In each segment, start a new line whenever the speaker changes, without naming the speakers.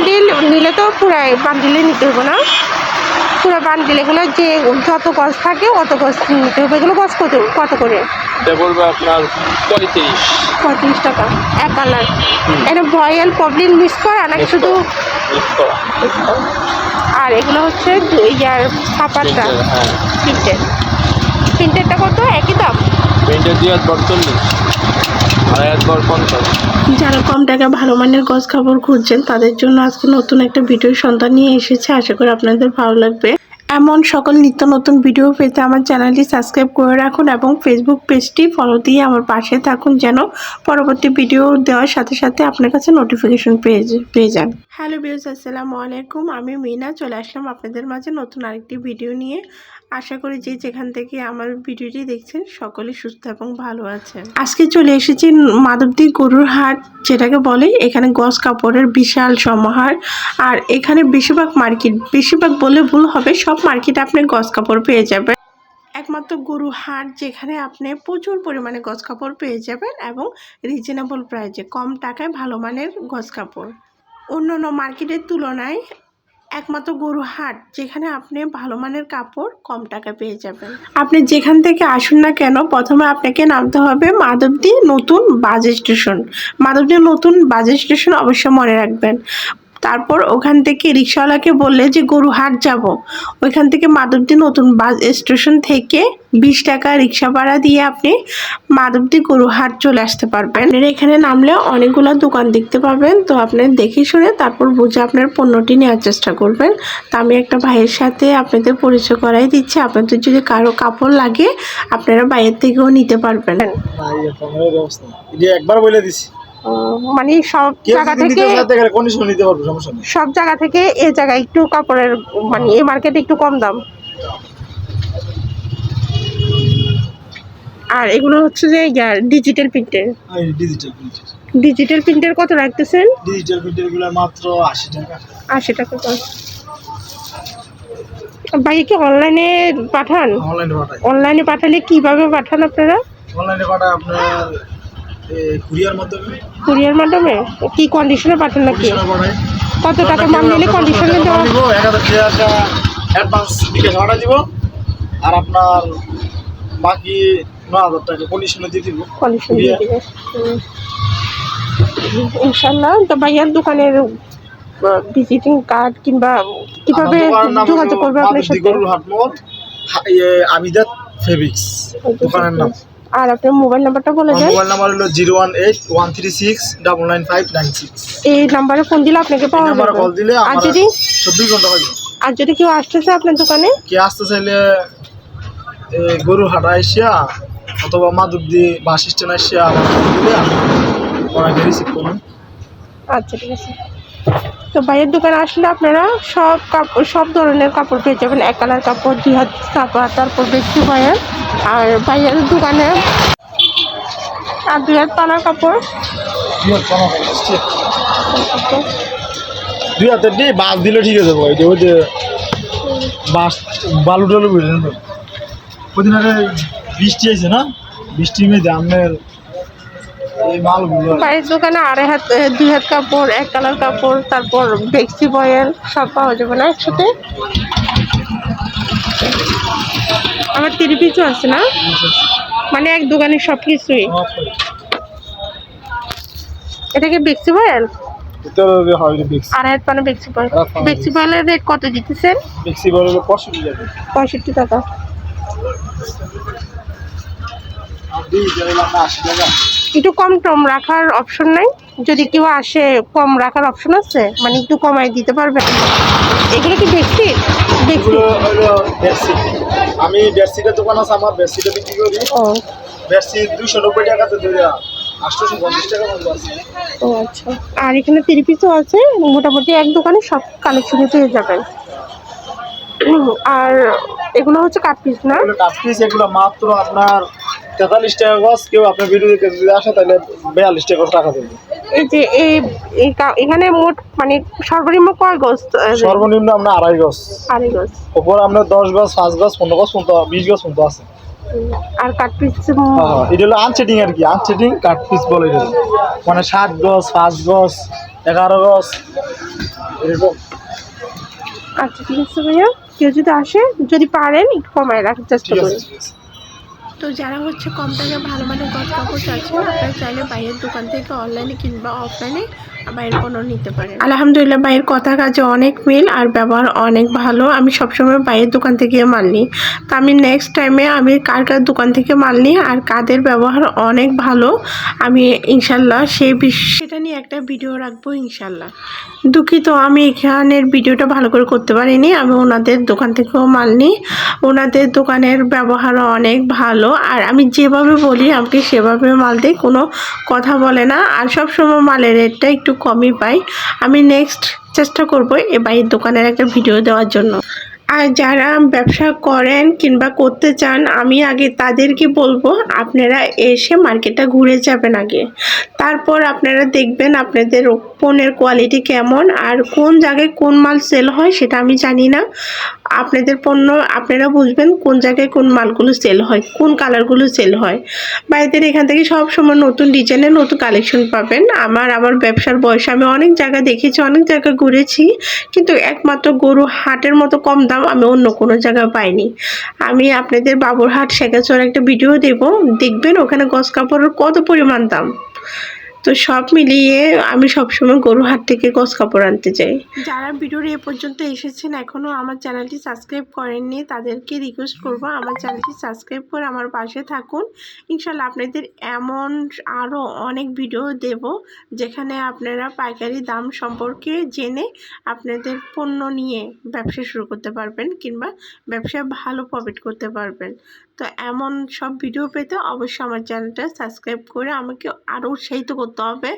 Bundle নিলে তো পুরাই বান্ডিলে নিতে হবে না। পুরো বান্ডিল এগুলো যে যত গছ থাকে অত গছ নিতে হবে। এগুলো গজ কত কত করে?
পড়বে আপনার পঁয়ত্রিশ।
পঁয়ত্রিশ টাকা এক কালার। এটা ভয়েল প্রবলেম মিস করা নাকি শুধু? আর এগুলো হচ্ছে দুই সাপারটা
হ্যাঁ।
তিনটে। তিনটেরটা কত? একই দাম?
পেন্টের দুই হাত
যারা কম টাকা ভালো মানের গজ কাপড় খুঁজছেন, তাদের জন্য আজকে নতুন একটা ভিডিও সন্ধান নিয়ে এসেছে। আশা করি আপনাদের ভালো লাগবে। এমন সকল নিত্য নতুন ভিডিও পেতে আমার চ্যানেলটি সাবস্ক্রাইব করে রাখুন এবং ফেসবুক পেজটি ফলো দিয়ে আমার পাশে থাকুন যেন পরবর্তী ভিডিও দেওয়ার সাথে সাথে আপনার কাছে নোটিফিকেশন পেয়ে পেয়ে যান। হ্যালো বিউস আসসালামু আলাইকুম। আমি মিনা, চলে আসলাম আপনাদের মাঝে নতুন আরেকটি ভিডিও নিয়ে। আশা করি যে যেখান থেকে আমার ভিডিওটি দেখছেন, সকলে সুস্থ এবং ভালো আছেন। আজকে চলে এসেছি মাধবদী গরুর হাট, যেটাকে বলে এখানে গস কাপড়ের বিশাল সমাহার। আর এখানে বেশিরভাগ মার্কেট, বেশিরভাগ বলে ভুল হবে, সব মার্কেট আপনি গস কাপড় পেয়ে যাবেন। একমাত্র গরু হাট যেখানে আপনি প্রচুর পরিমাণে গজ কাপড় পেয়ে যাবেন এবং রিজনেবল প্রাইসে কম টাকায় ভালো মানের গজ কাপড়। অন্য অন্য মার্কেটের তুলনায় একমাত্র গরু হাট, যেখানে আপনি ভালো মানের কাপড় কম টাকা পেয়ে যাবেন। আপনি যেখান থেকে আসুন না কেন, প্রথমে আপনাকে নামতে হবে মাধবদী নতুন বাস স্টেশন। মাধবদী নতুন বাজে স্টেশন অবশ্যই মনে রাখবেন। তারপর ওখান থেকে রিক্সাওয়ালাকে বললে যে, গরু, হাট যাব। ওইখান থেকে মাধবদী নতুন বাস স্টেশন থেকে বিশ টাকা রিক্সা ভাড়া দিয়ে আপনি মাধবদী গরু, হাট চলে আসতে পারবেন। এখানে নামলে অনেকগুলো দোকান দেখতে পাবেন। তো আপনি দেখে শুনে তারপর বুঝে আপনার পণ্যটি নেওয়ার চেষ্টা করবেন। তো আমি একটা ভাইয়ের সাথে আপনাদের পরিচয় করাই দিচ্ছি। আপনাদের যদি কারও কাপড় লাগে, আপনারা বাইরের থেকেও নিতে পারবেন।
একবার বলে
মানে সব জায়গা থেকে সব জায়গা থেকে এ জায়গায় একটু কাপড়ের মানে এই মার্কেটে একটু কম দাম। আর এগুলো হচ্ছে যে ডিজিটাল প্রিন্টের
ডিজিটাল প্রিন্টার
ডিজিটাল প্রিন্টের কত রাখতেছেন?
ডিজিটাল প্রিন্টারগুলো মাত্র আশি টাকা।
আশি টাকা করে। ভাই কি অনলাইনে পাঠান?
অনলাইনে পাঠাই।
অনলাইনে পাঠালে কীভাবে পাঠান আপনারা?
অনলাইনে পাঠাই আপনার কুরিয়ার মাধ্যমে?
কুরিয়ার মাধ্যমে? কি কন্ডিশনে পাঠান নাকি? কত টাকা মাল নিলে কন্ডিশনে দেওয়া
দিব এক হাজার টাকা অ্যাডভান্স বিকাশ পাঠা দিব আর আপনার বাকি ন হাজার টাকা কন্ডিশনে দিয়ে দিব।
কন্ডিশন দিয়ে দিবে। ইনশাল্লাহ। তো ভাইয়ার দোকানের ভিজিটিং কার্ড কিংবা কীভাবে যোগাযোগ করবে আপনার সাথে?
গরুর হাট মোড় আমিদাত ফেব্রিক্স দোকানের নাম।
আর আপনার মোবাইল নাম্বারটা বলে দেন।
মোবাইল নাম্বার হলো zero one eight one three six double nine five nine six.
এই নাম্বারে ফোন দিলে আপনাকে পাওয়া যাবে।
কল দিলে
আর যদি
চব্বিশ ঘণ্টা হয়ে
আর যদি কেউ আসতেছে আপনার দোকানে?
কে আসতে চাইলে গরু হাটা আসিয়া অথবা মাধবদী বাস স্ট্যান্ড আমি ওনাকে রিসিভ করুন
আচ্ছা ঠিক আছে। তো ভাইয়ের দোকানে আসলে আপনারা সব কাপড় সব ধরনের কাপড় পেয়ে যাবেন। এক কালার কাপড়, দুই হাত কাপড় তারপর ব্যক্তি ভাইয়ের আর ভাইয়ের দোকানে আর দুই হাত পানার কাপড়।
দুই হাতের দিয়ে বাস দিলে ঠিক আছে ভাই ওই যে বাস বালু টালু বুঝলেন ওদিন আগে বৃষ্টি আছে না? বৃষ্টি মেয়েতে আপনার
ভাইয়ের দোকানে আড়াই হাত দুই হাত কাপড় এক কালার কাপড় তারপর বেক্সি বয়েল সব পাওয়া যাবে না একসাথে? আমার তিরি পিছু আছে না? মানে এক দোকানে সব কিছুই এটাকে বেক্সি বয়েল? আড়াই হাত মানে বেক্সি বয়েল।
পানা
বেক্সি বয়েলের রেট কত দিতেছেন?
বেক্সি পঁয়ষট্টি টাকা।
একটু কম টম রাখার অপশন নাই। যদি কেউ আসে কম রাখার অপশন আছে? মানে একটু কমাই দিতে পারবেন এগুলো কি
দেখছি বেডশিট আমি বেডশিটের দোকান আছে আমার বেডশিটে বিক্রি করি।
ও।
বেডশিট দুশো নব্বই টাকাতে আছে।
ও আচ্ছা। আর এখানে তিরি পিসও আছে মোটামুটি এক দোকানে সব কালেকশনে পেয়ে যাবেন। আর এগুলো হচ্ছে কাট পিস না?
কাপ পিস এগুলো মাত্র আপনার তেতাল্লিশ টাকা গছ কেউ আপনার ভিডিও যদি আসে তাহলে বিয়াল্লিশ টাকা টাকা দেবে।
এই যে এই এখানে মোট মানে সর্বনিম্ন কয় গজ
সর্বনিম্ন আপনার আড়াই গছ
আড়াই গজ।
ওপর আপনার দশ গছ পাঁচ গছ পনেরো গছ পর্যন্ত বিশ গছ পর্যন্ত আছে।
আর কাট পিস
হ্যাঁ, এটা হলো আনসেটিং আর কি। আনসেটিং কাট পিস বলে এটা। মানে সাত গছ পাঁচ গছ এগারো গছ এরকম।
আচ্ছা ঠিক আছে ভাইয়া। কেউ যদি আসে যদি পারেন একটু কমায় রাখার চেষ্টা করুন তো যারা হচ্ছে কম টাকা ভালো মানের গজ কাপড় চাচ্ছেন আপনারা চাইলে বাইরের দোকান থেকে অনলাইনে কিংবা অফলাইনে বাইরের পণ্য নিতে পারেন আলহামদুলিল্লাহ, বাইরের কথা কাজে অনেক মিল আর ব্যবহার অনেক ভালো। আমি সবসময় বাইরের দোকান থেকে মাল নিই। তো আমি নেক্সট টাইমে আমি কার কার দোকান থেকে মাল নিই আর কাদের ব্যবহার অনেক ভালো, আমি ইনশাল্লাহ সেই বিষ- সেটা নিয়ে একটা ভিডিও রাখব ইনশাল্লাহ দুঃখিত, আমি এখানের ভিডিওটা ভালো করে করতে পারিনি। আমি ওনাদের দোকান থেকেও মাল নিই। ওনাদের দোকানের ব্যবহারও অনেক ভালো। আর আমি যেভাবে বলি, আমাকে সেভাবে মাল দিই কোনো কথা বলে না। আর সবসময় মালের রেটটা একটু কমই পাই। আমি নেক্সট চেষ্টা করব এ বাইরের দোকানের একটা ভিডিও দেওয়ার জন্য। আর যারা ব্যবসা করেন কিংবা করতে চান, আমি আগে তাদেরকে বলব, আপনারা এসে মার্কেটটা ঘুরে যাবেন আগে। তারপর আপনারা দেখবেন আপনাদের পণ্যের কোয়ালিটি কেমন আর কোন জায়গায় কোন মাল সেল হয় সেটা আমি জানি না। আপনাদের পণ্য আপনারা বুঝবেন কোন জায়গায় কোন মালগুলো সেল হয়, কোন কালারগুলো সেল হয়। বাইরের এখান থেকে সব সময় নতুন ডিজাইনের নতুন কালেকশন পাবেন। আমার আমার ব্যবসার বয়সে আমি অনেক জায়গা দেখেছি, অনেক জায়গা ঘুরেছি, কিন্তু একমাত্র গরু হাটের মতো কম দাম আমি অন্য কোনো জায়গায় পাইনি। আমি আপনাদের বাবুরহাট শেখাচর একটা ভিডিও দেব। দেখবেন ওখানে গস কাপড়ের কত পরিমাণ দাম। তো সব মিলিয়ে আমি সবসময় গরু হাট থেকে গস কাপড় আনতে যাই যারা ভিডিওর এ পর্যন্ত এসেছেন এখনও আমার চ্যানেলটি সাবস্ক্রাইব করেননি, তাদেরকে রিকোয়েস্ট করব আমার চ্যানেলটি সাবস্ক্রাইব করে আমার পাশে থাকুন। ইনশাল্লাহ আপনাদের এমন আরও অনেক ভিডিও দেব, যেখানে আপনারা পাইকারি দাম সম্পর্কে জেনে আপনাদের পণ্য নিয়ে ব্যবসা শুরু করতে পারবেন কিংবা ব্যবসায় ভালো প্রফিট করতে পারবেন। তো এমন সব ভিডিও পেতে অবশ্যই আমার চ্যানেলটা সাবস্ক্রাইব করে আমাকে আরও উৎসাহিত করতে হবে,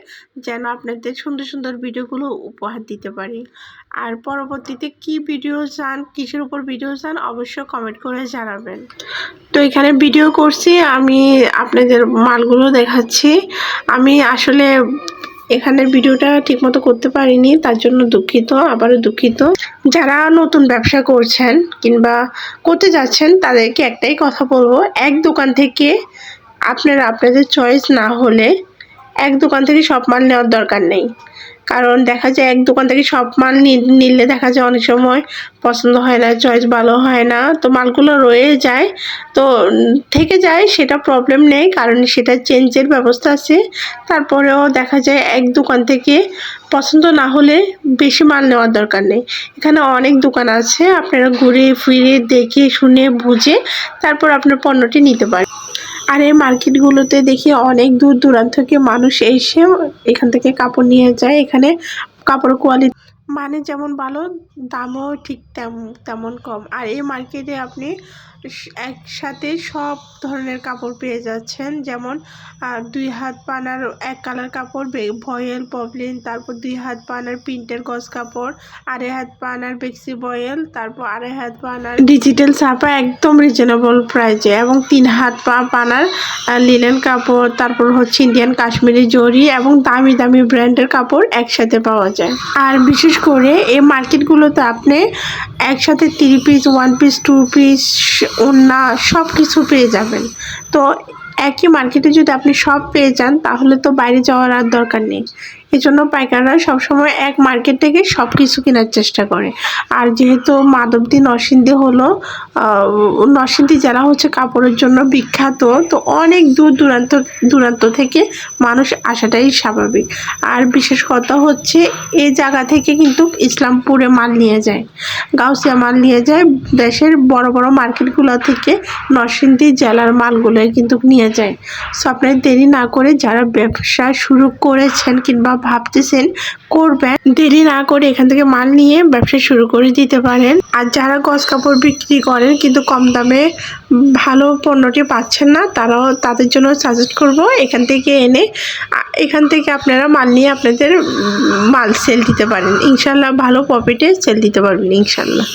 যেন আপনাদের সুন্দর সুন্দর ভিডিওগুলো উপহার দিতে পারি। আর পরবর্তীতে কি ভিডিও চান, কিসের উপর ভিডিও চান, অবশ্যই কমেন্ট করে জানাবেন। তো এখানে ভিডিও করছি, আমি আপনাদের মালগুলো দেখাচ্ছি। আমি আসলে এখানের ভিডিওটা ঠিকমতো করতে পারিনি, তার জন্য দুঃখিত, আবারও দুঃখিত। যারা নতুন ব্যবসা করছেন কিংবা করতে যাচ্ছেন, তাদেরকে একটাই কথা বলব, এক দোকান থেকে আপনারা আপনাদের চয়েস না হলে এক দোকান থেকে সব মাল নেওয়ার দরকার নেই। কারণ দেখা যায় এক দোকান থেকে সব মাল নিলে দেখা যায় অনেক সময় পছন্দ হয় না, চয়েস ভালো হয় না। তো মালগুলো রয়ে যায়। তো থেকে যায়, সেটা প্রবলেম নেই, কারণ সেটা চেঞ্জের ব্যবস্থা আছে। তারপরেও দেখা যায় এক দোকান থেকে পছন্দ না হলে বেশি মাল নেওয়ার দরকার নেই। এখানে অনেক দোকান আছে, আপনারা ঘুরে ফিরে দেখে, শুনে, বুঝে তারপর আপনার পণ্যটি নিতে পারেন। আর এই মার্কেটগুলোতে দেখি অনেক দূর দূরান্ত থেকে মানুষ এসে এখান থেকে কাপড় নিয়ে যায়। এখানে কাপড় কোয়ালিটি মানে যেমন ভালো, দামও ঠিক তেমন তেমন কম। আর এই মার্কেটে আপনি একসাথে সব ধরনের কাপড় পেয়ে যাচ্ছেন। যেমন দুই হাত পানার এক কালার কাপড় ভয়েল পবলিন তারপর দুই হাত পানার প্রিন্টের গজ কাপড়, আড়াই হাত পানার বেক্সি বয়েল, তারপর আড়াই হাত পানার ডিজিটাল ছাপা একদম রিজনেবল প্রাইজে, এবং তিন হাত পা পানার লিলেন কাপড়, তারপর হচ্ছে ইন্ডিয়ান কাশ্মীরি জরি এবং দামি দামি ব্র্যান্ডের কাপড় একসাথে পাওয়া যায়। আর বিশেষ করে এই মার্কেটগুলোতে আপনি একসাথে three piece one piece two piece ওন্না সব কিছু পেয়ে যাবেন। তো একই মার্কেটে যদি আপনি সব পেয়ে যান, তাহলে তো বাইরে যাওয়ার আর দরকার নেই। এই জন্য পাইকাররা সবসময় এক মার্কেট থেকে সব কিছু কেনার চেষ্টা করে। আর যেহেতু মাধবদী নরসিংদী হলো নরসিংদী জেলা হচ্ছে কাপড়ের জন্য বিখ্যাত, তো অনেক দূর দূরান্ত দূরান্ত থেকে মানুষ আসাটাই স্বাভাবিক। আর বিশেষ কথা হচ্ছে এই জায়গা থেকে কিন্তু ইসলামপুরে মাল নিয়ে যায়। গাউসিয়া মাল নিয়ে যায়, দেশের বড় বড় মার্কেটগুলো থেকে নরসিংদী জেলার মালগুলোই কিন্তু নিয়ে যায়। সো আপনার দেরি না করে যারা ব্যবসা শুরু করেছেন কিংবা ভাবতেছেন করবেন। দেরি না করে এখান থেকে মাল নিয়ে ব্যবসা শুরু করে দিতে পারেন। আর যারা গজ কাপড় বিক্রি করেন কিন্তু কম দামে ভালো পণ্যটি পাচ্ছেন না, তারাও তাদের জন্য সাজেস্ট করব এখান থেকে এনে এখান থেকে আপনারা মাল নিয়ে আপনাদের মাল সেল দিতে পারেন। ইনশাল্লাহ ভালো প্রফিটে সেল দিতে পারবেন, ইনশাল্লাহ।